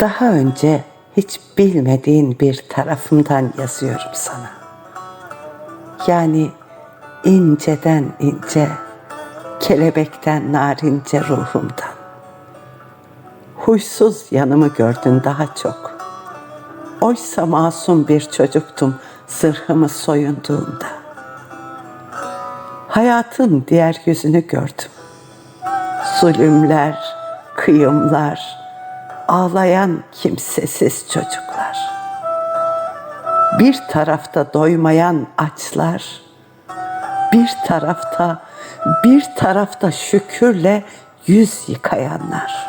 Daha önce hiç bilmediğin bir tarafımdan yazıyorum sana. Yani inceden ince, kelebekten narince ruhumdan. Huysuz yanımı gördün daha çok. Oysa masum bir çocuktum zırhımı soyunduğumda. Hayatın diğer yüzünü gördüm. Zulümler, kıyımlar, ağlayan kimsesiz çocuklar. Bir tarafta doymayan açlar, bir tarafta bir tarafta şükürle yüz yıkayanlar.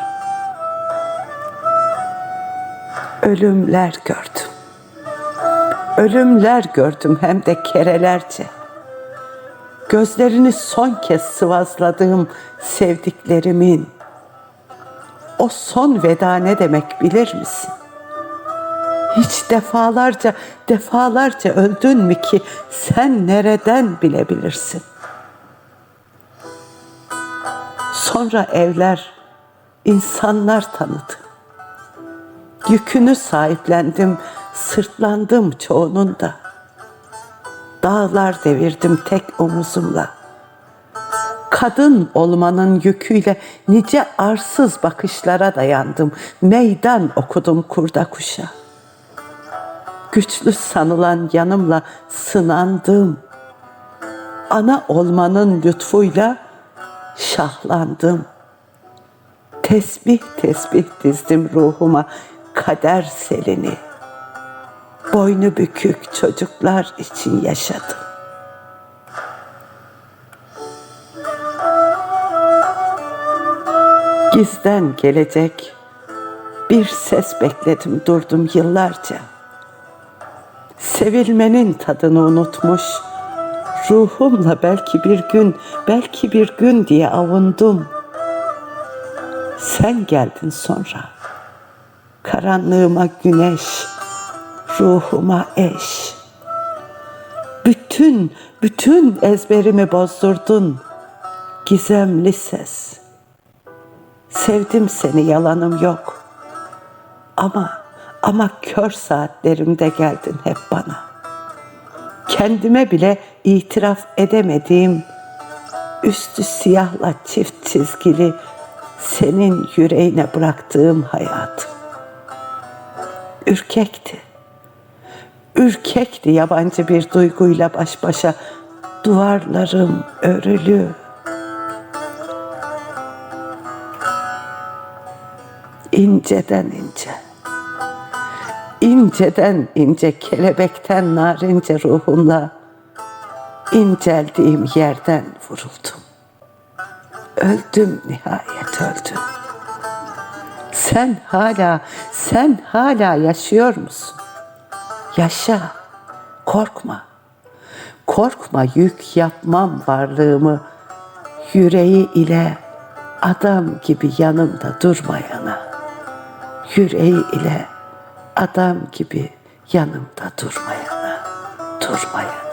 Ölümler gördüm. Ölümler gördüm hem de kerelerce. Gözlerini son kez sıvazladığım sevdiklerimin o son veda ne demek bilir misin? Hiç defalarca, defalarca öldün mü ki sen nereden bilebilirsin? Sonra evler, insanlar tanıdı. Yükünü sahiplendim, sırtlandım çoğunun da. Dağlar devirdim tek omuzumla. Kadın olmanın yüküyle nice arsız bakışlara dayandım. Meydan okudum kurda kuşa. Güçlü sanılan yanımla sınandım. Ana olmanın lütfuyla şahlandım. Tesbih tesbih dizdim ruhuma kader selini. Boynu bükük çocuklar için yaşadım. Gizden gelecek bir ses bekledim durdum yıllarca. Sevilmenin tadını unutmuş, ruhumla belki bir gün, belki bir gün diye avundum. Sen geldin sonra. Karanlığıma güneş, ruhuma eş. Bütün, bütün ezberimi bozdurdun. Gizemli ses. Sevdim seni yalanım yok. Ama ama kör saatlerimde geldin hep bana. Kendime bile itiraf edemediğim üstü siyahla çift çizgili senin yüreğine bıraktığım hayatım. Ürkekti. Ürkekti yabancı bir duyguyla baş başa duvarlarım örülü. İnceden ince. İnceden ince, kelebekten narince ruhumla inceldiğim yerden vuruldum. Öldüm nihayet öldüm. Sen hala, sen hala yaşıyor musun? Yaşa, korkma. Korkma yük yapmam varlığımı yüreği ile adam gibi yanımda durmayana yüreği ile adam gibi yanımda durmayana, durmayana.